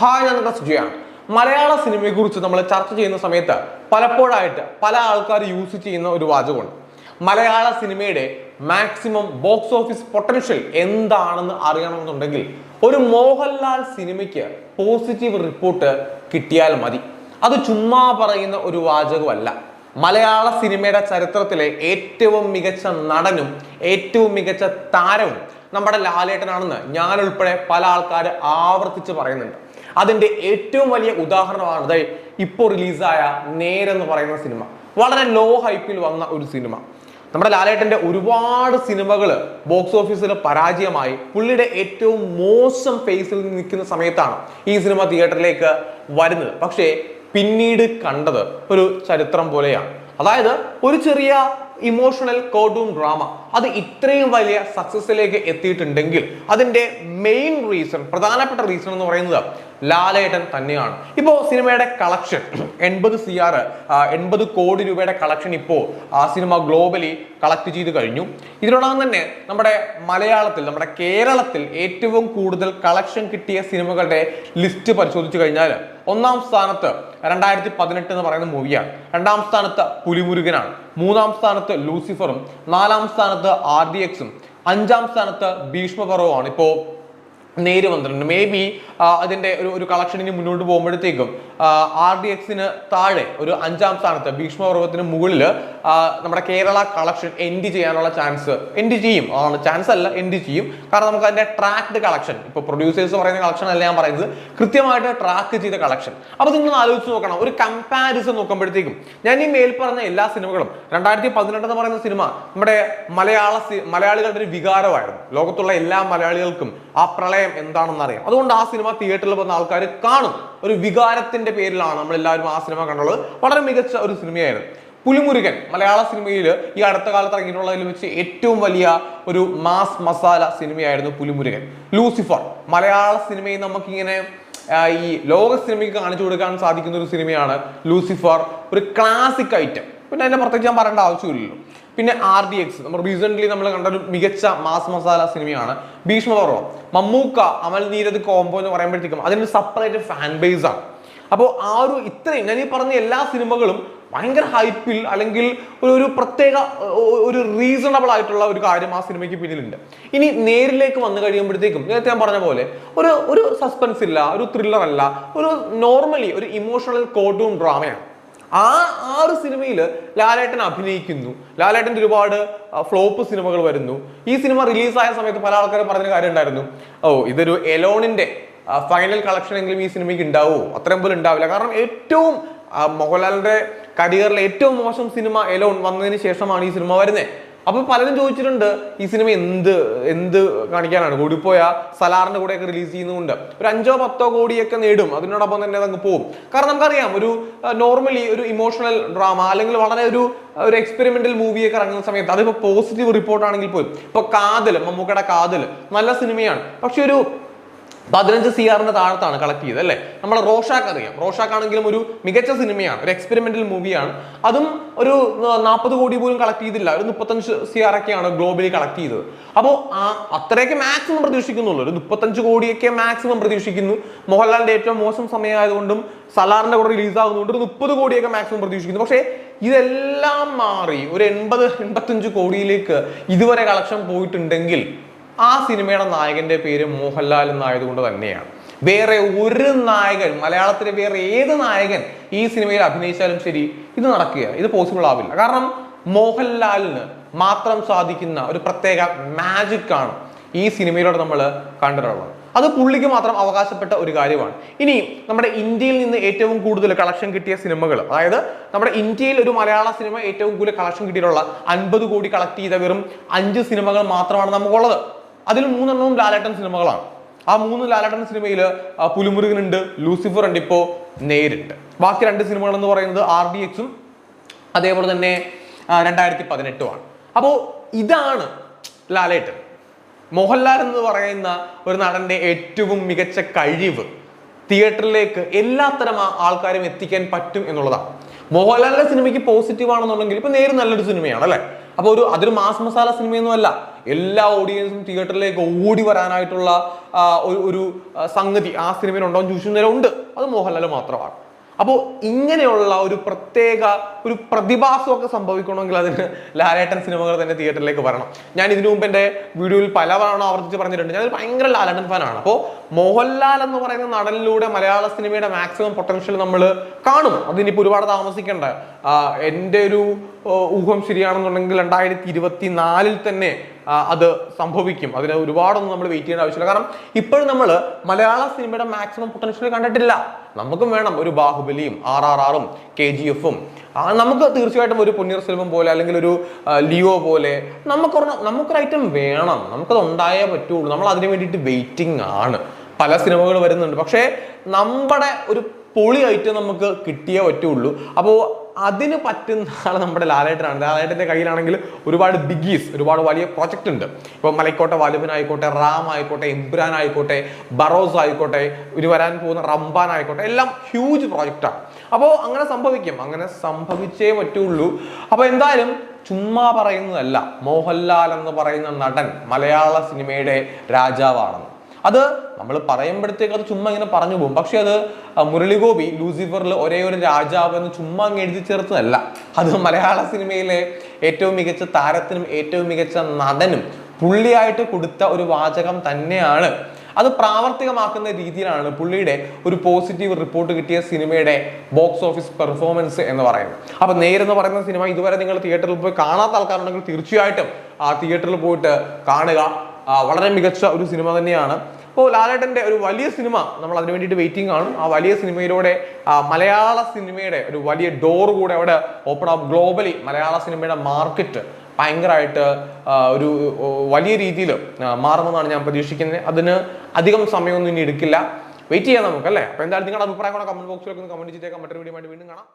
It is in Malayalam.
ഹായ് ഞാൻ സുജയാണ്. മലയാള സിനിമയെ കുറിച്ച് നമ്മൾ ചർച്ച ചെയ്യുന്ന സമയത്ത് പലപ്പോഴായിട്ട് പല ആൾക്കാർ യൂസ് ചെയ്യുന്ന ഒരു വാചകമുണ്ട്. മലയാള സിനിമയുടെ മാക്സിമം ബോക്സ് ഓഫീസ് പൊട്ടൻഷ്യൽ എന്താണെന്ന് അറിയണമെന്നുണ്ടെങ്കിൽ ഒരു മോഹൻലാൽ സിനിമയ്ക്ക് പോസിറ്റീവ് റിപ്പോർട്ട് കിട്ടിയാൽ മതി. അത് ചുമ്മാ പറയുന്ന ഒരു വാചകമല്ല. മലയാള സിനിമയുടെ ചരിത്രത്തിലെ ഏറ്റവും മികച്ച നടനും ഏറ്റവും മികച്ച താരവും നമ്മുടെ ലാലേട്ടനാണെന്ന് ഞാൻ ഉൾപ്പെടെ പല ആൾക്കാർ ആവർത്തിച്ച് പറയുന്നുണ്ട്. അതിന്റെ ഏറ്റവും വലിയ ഉദാഹരണമാണ് ഇപ്പോൾ റിലീസായ നേരെന്ന് പറയുന്ന സിനിമ. വളരെ ലോ ഹൈപ്പിൽ വന്ന ഒരു സിനിമ. നമ്മുടെ ലാലേട്ടന്റെ ഒരുപാട് സിനിമകൾ ബോക്സ് ഓഫീസിൽ പരാജയമായി. പുള്ളിയുടെ ഏറ്റവും മോശം ഫേസിൽ നിൽക്കുന്ന സമയത്താണ് ഈ സിനിമ തിയേറ്ററിലേക്ക് വരുന്നത്. പക്ഷേ പിന്നീട് കണ്ടത് ഒരു ചരിത്രം പോലെയാണ്. അതായത് ഒരു ചെറിയ ഇമോഷണൽ കോട്ടൂൺ ഡ്രാമ അത് ഇത്രയും വലിയ സക്സസിലേക്ക് എത്തിയിട്ടുണ്ടെങ്കിൽ അതിന്റെ മെയിൻ റീസൺ പ്രധാനപ്പെട്ട റീസൺ എന്ന് പറയുന്നത് ലാലേട്ടൻ തന്നെയാണ്. ഇപ്പോൾ സിനിമയുടെ കളക്ഷൻ എൺപത് സി ആർ എൺപത് കോടി രൂപയുടെ കളക്ഷൻ ഇപ്പോൾ ആ സിനിമ ഗ്ലോബലി കളക്ട് ചെയ്ത് കഴിഞ്ഞു. ഇതിനോടകം തന്നെ നമ്മുടെ മലയാളത്തിൽ നമ്മുടെ കേരളത്തിൽ ഏറ്റവും കൂടുതൽ കളക്ഷൻ കിട്ടിയ സിനിമകളുടെ ലിസ്റ്റ് പരിശോധിച്ചു കഴിഞ്ഞാൽ ഒന്നാം സ്ഥാനത്ത് രണ്ടായിരത്തി പതിനെട്ട് എന്ന് പറയുന്ന മൂവിയാണ്. രണ്ടാം സ്ഥാനത്ത് പുലിമുരുകനാണ്. മൂന്നാം സ്ഥാനത്ത് ലൂസിഫറും നാലാം സ്ഥാനത്ത് ആർ ഡി എക്സും അഞ്ചാം സ്ഥാനത്ത് ഭീഷ്മപർവമാണ് ഇപ്പോ നേര് വന്നിട്ടുണ്ട്. മേ ബി അതിന്റെ ഒരു ഒരു കളക്ഷനിന് മുന്നോട്ട് പോകുമ്പോഴത്തേക്കും ആർ ഡി എക്സിന് താഴെ ഒരു അഞ്ചാം സ്ഥാനത്ത് ഭീഷ്മപർവത്തിന് മുകളിൽ നമ്മുടെ കേരള കളക്ഷൻ എൻഡ് ചെയ്യാനുള്ള ചാൻസ് എൻഡ് ചെയ്യും. ചാൻസ് അല്ല എൻഡ് ചെയ്യും. കാരണം നമുക്ക് അതിന്റെ ട്രാക്ക്ഡ് കളക്ഷൻ ഇപ്പോൾ പ്രൊഡ്യൂസേഴ്സ് പറയുന്ന കളക്ഷൻ അല്ല ഞാൻ പറയുന്നത് കൃത്യമായിട്ട് ട്രാക്ക് ചെയ്ത കളക്ഷൻ അപ്പോൾ നിങ്ങൾ ആലോചിച്ച് നോക്കണം. ഒരു കമ്പാരിസൺ നോക്കുമ്പോഴത്തേക്കും ഞാൻ ഈ മേൽ പറഞ്ഞ എല്ലാ സിനിമകളും രണ്ടായിരത്തി പതിനെട്ട് എന്ന് പറയുന്ന സിനിമ നമ്മുടെ മലയാള മലയാളികളുടെ ഒരു വികാരമായിരുന്നു. ലോകത്തുള്ള എല്ലാ മലയാളികൾക്കും ആ പ്രളയം എന്താണെന്ന് അറിയാം അതുകൊണ്ട് ആ സിനിമ തിയേറ്ററിൽ വന്ന ആൾക്കാർ കാണും. ഒരു വികാരത്തിന്റെ പേരിലാണ് നമ്മൾ എല്ലാവരും ആ സിനിമ കണ്ടുള്ളത്. വളരെ മികച്ച ഒരു സിനിമയായിരുന്നു. പുലിമുരുകൻ മലയാള സിനിമയിൽ ഈ അടുത്ത കാലത്ത് ഇറങ്ങിയിട്ടുള്ളതിൽ വെച്ച് ഏറ്റവും വലിയ ഒരു മാസ് മസാല സിനിമയായിരുന്നു പുലിമുരുകൻ. ലൂസിഫർ മലയാള സിനിമയിൽ നമുക്കിങ്ങനെ ഈ ലോക സിനിമയ്ക്ക് കാണിച്ചു കൊടുക്കാൻ സാധിക്കുന്ന ഒരു സിനിമയാണ് ലൂസിഫർ. ഒരു ക്ലാസിക് ഐറ്റം പിന്നെ അതിനെ പ്രത്യേകിച്ച് ഞാൻ പറയേണ്ട ആവശ്യമില്ലല്ലോ. പിന്നെ ആർ ഡി എക്സ് നമ്മൾ റീസെന്റ് നമ്മൾ കണ്ട ഒരു മികച്ച മാസ് മസാല സിനിമയാണ് ഭീഷ്മപർവം മമ്മൂക്ക അമൽ നീരത് കോംബോ എന്ന് പറയുമ്പോഴത്തേക്കും അതിന് സെപ്പറേറ്റ് ഫാൻ ബേസ് ആണ്. അപ്പോൾ ആ ഒരു ഇത്രയും ഞാൻ ഈ പറഞ്ഞ എല്ലാ സിനിമകളും ഭയങ്കര ഹൈപ്പിൽ അല്ലെങ്കിൽ ഒരു ഒരു പ്രത്യേക ഒരു റീസണബിൾ ആയിട്ടുള്ള ഒരു കാര്യം ആ സിനിമയ്ക്ക് പിന്നിലുണ്ട്. ഇനി നേരിലേക്ക് വന്നു കഴിയുമ്പോഴത്തേക്കും നേരത്തെ ഞാൻ പറഞ്ഞ പോലെ ഒരു ഒരു സസ്പെൻസ് ഇല്ല ഒരു ത്രില്ലർ അല്ല ഒരു നോർമലി ഒരു ഇമോഷണൽ കോട്ടൂൺ ഡ്രാമയാണ് ആ ആറ് സിനിമയിൽ ലാലേട്ടൻ അഭിനയിക്കുന്നു. ലാലേട്ടന്റെ ഒരുപാട് ഫ്ലോപ്പ് സിനിമകൾ വരുന്നു. ഈ സിനിമ റിലീസായ സമയത്ത് പല ആൾക്കാരും പറഞ്ഞ കാര്യം ഉണ്ടായിരുന്നു. ഓ ഇതൊരു എലോണിന്റെ ഫൈനൽ കളക്ഷൻ എങ്കിലും ഈ സിനിമയ്ക്ക് ഉണ്ടാവുമോ അത്രയും പോലും ഉണ്ടാവില്ല. കാരണം ഏറ്റവും മോഹൻലാലിന്റെ കരിയറിലെ ഏറ്റവും മോശം സിനിമ എലോൺ വന്നതിന് ശേഷമാണ് ഈ സിനിമ വരുന്നത് അപ്പൊ പലരും ചോദിച്ചിട്ടുണ്ട് ഈ സിനിമ എന്ത് എന്ത് കാണിക്കാനാണ്? കൂടിപ്പോയ സലാറിന്റെ കൂടെയൊക്കെ റിലീസ് ചെയ്യുന്നുണ്ട്. ഒരു അഞ്ചോ പത്തോ കോടിയൊക്കെ നേടും. അതിനോടൊപ്പം തന്നെ അതങ്ങ് പോകും. കാരണം നമുക്കറിയാം ഒരു നോർമലി ഒരു ഇമോഷണൽ ഡ്രാമ അല്ലെങ്കിൽ വളരെ ഒരു ഒരു എക്സ്പെരിമെന്റൽ മൂവിയൊക്കെ ഇറങ്ങുന്ന സമയത്ത് അതിപ്പോ പോസിറ്റീവ് റിപ്പോർട്ട് ആണെങ്കിൽ പോലും. ഇപ്പൊ കാതൽ മമ്മൂക്കയുടെ കാതൽ നല്ല സിനിമയാണ് പക്ഷെ ഒരു പതിനഞ്ച് സി ആറിന്റെ താഴത്താണ് കളക്ട് ചെയ്തത് അല്ലേ? നമ്മൾ റോഷാക്ക് അറിയാം. റോഷാക്ക് ആണെങ്കിലും ഒരു മികച്ച സിനിമയാണ് ഒരു എക്സ്പെരിമെന്റൽ മൂവിയാണ് അതും ഒരു നാൽപ്പത് കോടി പോലും കളക്ട് ചെയ്തില്ല. ഒരു മുപ്പത്തഞ്ച് സി ആർ ഒക്കെയാണ് ഗ്ലോബലി കളക്ട് ചെയ്തത്. അപ്പോൾ ആ അത്രയൊക്കെ മാക്സിമം പ്രതീക്ഷിക്കുന്നുള്ളൂ. ഒരു മുപ്പത്തഞ്ച് കോടിയൊക്കെ മാക്സിമം പ്രതീക്ഷിക്കുന്നു. മോഹൻലാലിന്റെ ഏറ്റവും മോശം സമയമായതുകൊണ്ടും സലാറിന്റെ കൂടെ റിലീസ് ആകുന്നതുകൊണ്ട് ഒരു മുപ്പത് കോടിയൊക്കെ മാക്സിമം പ്രതീക്ഷിക്കുന്നു. പക്ഷേ ഇതെല്ലാം മാറി ഒരു എൺപത് എൺപത്തഞ്ച് കോടിയിലേക്ക് ഇതുവരെ കളക്ഷൻ പോയിട്ടുണ്ടെങ്കിൽ ആ സിനിമയുടെ നായകന്റെ പേര് മോഹൻലാൽ എന്നായതുകൊണ്ട് തന്നെയാണ്. വേറെ ഒരു നായകൻ മലയാളത്തിലെ വേറെ ഏത് നായകൻ ഈ സിനിമയിൽ അഭിനയിച്ചാലും ശരി ഇത് നടക്കുക ഇത് പോസിബിൾ ആവില്ല. കാരണം മോഹൻലാലിന് മാത്രം സാധിക്കുന്ന ഒരു പ്രത്യേക മാജിക് ആണ് ഈ സിനിമയിലൂടെ നമ്മൾ കണ്ടിട്ടുള്ളത്. അത് പുള്ളിക്ക് മാത്രം അവകാശപ്പെട്ട ഒരു കാര്യമാണ്. ഇനി നമ്മുടെ ഇന്ത്യയിൽ നിന്ന് ഏറ്റവും കൂടുതൽ കളക്ഷൻ കിട്ടിയ സിനിമകൾ അതായത് നമ്മുടെ ഇന്ത്യയിൽ ഒരു മലയാള സിനിമ ഏറ്റവും കൂടുതൽ കളക്ഷൻ കിട്ടിയിട്ടുള്ള അൻപത് കോടി കളക്ട് ചെയ്ത വെറും അഞ്ച് സിനിമകൾ മാത്രമാണ് നമുക്കുള്ളത്. അതിൽ മൂന്നെണ്ണവും ലാലേട്ടൻ സിനിമകളാണ്. ആ മൂന്ന് ലാലേട്ടൻ സിനിമയിൽ പുലിമുരുകനുണ്ട് ലൂസിഫർ ഉണ്ട് ഇപ്പോൾ നേരിട്ട്. ബാക്കി രണ്ട് സിനിമകൾ എന്ന് പറയുന്നത് ആർ ഡി എക്സും അതേപോലെ തന്നെ രണ്ടായിരത്തി പതിനെട്ടുമാണ് അപ്പോൾ ഇതാണ് ലാലേട്ടൻ മോഹൻലാൽ എന്ന് പറയുന്ന ഒരു നടന്റെ ഏറ്റവും മികച്ച കഴിവ് തിയേറ്ററിലേക്ക് എല്ലാത്തരം ആൾക്കാരും എത്തിക്കാൻ പറ്റും എന്നുള്ളതാണ്. മോഹൻലാലിന്റെ സിനിമയ്ക്ക് പോസിറ്റീവ് ആണെന്നുണ്ടെങ്കിൽ ഇപ്പൊ നേര് നല്ലൊരു സിനിമയാണ് അല്ലെ? അപ്പോൾ ഒരു അതൊരു മാസ് മസാല സിനിമയൊന്നും അല്ല എല്ലാ ഓഡിയൻസും തിയേറ്ററിലേക്ക് ഓടി വരാനായിട്ടുള്ള ഒരു സംഗതി ആ സിനിമയിൽ ഉണ്ടോ എന്ന് ചോദിച്ചു നേരം ഉണ്ട്. അത് മോഹൻലാൽ മാത്രമാണ്. അപ്പോൾ ഇങ്ങനെയുള്ള ഒരു പ്രത്യേക ഒരു പ്രതിഭാസമൊക്കെ സംഭവിക്കണമെങ്കിൽ അതിന് ലാലേട്ടൻ സിനിമകൾ തന്നെ തിയേറ്ററിലേക്ക് വരണം. ഞാൻ ഇതിനു മുമ്പ് എന്റെ വീഡിയോയിൽ പല തവണ ആവർത്തിച്ച് പറഞ്ഞിട്ടുണ്ട്. ഞാൻ ഒരു ഭയങ്കര ലാലേട്ടൻ ഫാനാണ്. അപ്പോൾ മോഹൻലാൽ എന്ന് പറയുന്ന നടനിലൂടെ മലയാള സിനിമയുടെ മാക്സിമം പൊട്ടൻഷ്യൽ നമ്മൾ കാണും. അതിനിപ്പോൾ ഒരുപാട് താമസിക്കേണ്ട. എന്റെ ഒരു ഊഹം ശരിയാണെന്നുണ്ടെങ്കിൽ രണ്ടായിരത്തി ഇരുപത്തി നാലിൽ തന്നെ അത് സംഭവിക്കും. അതിന് ഒരുപാടൊന്നും നമ്മൾ വെയിറ്റ് ചെയ്യേണ്ട ആവശ്യമില്ല. കാരണം ഇപ്പോഴും നമ്മൾ മലയാള സിനിമയുടെ മാക്സിമം പൊട്ടൻഷ്യൽ കണ്ടിട്ടില്ല. നമുക്കും വേണം ഒരു ബാഹുബലിയും ആർ ആർ ആറും കെ ജി എഫും നമുക്ക് തീർച്ചയായിട്ടും ഒരു പൊന്നീർ സെൽവം പോലെ അല്ലെങ്കിൽ ഒരു ലിയോ പോലെ നമുക്ക് നമുക്കൊരു ഐറ്റം വേണം. നമുക്കത് ഉണ്ടായേ പറ്റുള്ളൂ. നമ്മൾ അതിന് വേണ്ടിയിട്ട് വെയിറ്റിംഗ് ആണ്. പല സിനിമകൾ വരുന്നുണ്ട്. പക്ഷേ നമ്മുടെ ഒരു പൊളി ഐറ്റം നമുക്ക് കിട്ടിയേ പറ്റുള്ളൂ. അപ്പോൾ അതിന് പറ്റുന്ന ആൾ നമ്മുടെ ലാലേട്ടനാണ്. ലാലേട്ടന്റെ കയ്യിലാണെങ്കിൽ ഒരുപാട് ബിഗീസ് ഒരുപാട് വലിയ പ്രോജക്റ്റ് ഉണ്ട്. ഇപ്പോൾ മലക്കോട്ടെ വാലുബൻ ആയിക്കോട്ടെ റാം ആയിക്കോട്ടെ ഇബ്രാൻ ആയിക്കോട്ടെ ബറോസ് ആയിക്കോട്ടെ ഇനി വരാൻ പോകുന്ന റംബാൻ ആയിക്കോട്ടെ എല്ലാം ഹ്യൂജ് പ്രോജക്റ്റാണ് അപ്പോൾ അങ്ങനെ സംഭവിക്കും. അങ്ങനെ സംഭവിച്ചേ പറ്റുള്ളൂ. അപ്പോൾ എന്തായാലും ചുമ്മാ പറയുന്നതല്ല മോഹൻലാൽ എന്ന് പറയുന്ന നടൻ മലയാള സിനിമയുടെ രാജാവാണെന്ന്. അത് നമ്മൾ പറയുമ്പോഴത്തേക്ക് അത് ചുമ്മാ ഇങ്ങനെ പറഞ്ഞു പോകും. പക്ഷെ അത് മുരളിഗോപി ലൂസിഫറിൽ ഒരേ ഒരു രാജാവ് എന്ന് ചുമ്മാ അങ്ങ് എഴുതി ചേർത്തതല്ല. അത് മലയാള സിനിമയിലെ ഏറ്റവും മികച്ച താരത്തിനും ഏറ്റവും മികച്ച നടനും പുള്ളിയായിട്ട് കൊടുത്ത ഒരു വാചകം തന്നെയാണ്. അത് പ്രാവർത്തികമാക്കുന്ന രീതിയിലാണ് പുള്ളിയുടെ ഒരു പോസിറ്റീവ് റിപ്പോർട്ട് കിട്ടിയ സിനിമയുടെ ബോക്സ് ഓഫീസ് പെർഫോമൻസ് എന്ന് പറയുന്നത്. അപ്പൊ നേരെന്ന് പറയുന്ന സിനിമ ഇതുവരെ നിങ്ങൾ തിയേറ്ററിൽ പോയി കാണാത്ത ആൾക്കാരുണ്ടെങ്കിൽ തീർച്ചയായിട്ടും ആ തിയേറ്ററിൽ പോയിട്ട് കാണുക. വളരെ മികച്ച ഒരു സിനിമ തന്നെയാണ്. അപ്പോൾ ലാലേട്ടന്റെ ഒരു വലിയ സിനിമ നമ്മൾ അതിനു വേണ്ടിയിട്ട് വെയിറ്റിംഗ് ആണ് ആ വലിയ സിനിമയിലൂടെ മലയാള സിനിമയുടെ ഒരു വലിയ ഡോർ കൂടെ അവിടെ ഓപ്പൺ ആവും. ഗ്ലോബലി മലയാള സിനിമയുടെ മാർക്കറ്റ് ഭയങ്കരമായിട്ട് ഒരു വലിയ രീതിയിൽ മാറുമെന്നാണ് ഞാൻ പ്രതീക്ഷിക്കുന്നത്. അതിന് അധികം സമയമൊന്നും ഇനി എടുക്കില്ല. വെയിറ്റ് ചെയ്യാം നമുക്ക് അല്ലേ? അപ്പോൾ എന്തായാലും നിങ്ങളുടെ അഭിപ്രായം കൂടെ കമന്റ് ബോക്സിലൊക്കെ ഒന്ന് കമന്റ് ചെയ്തേക്കാം. മറ്റൊരു വീഡിയോ ആയിട്ട് വീണ്ടും കാണാം.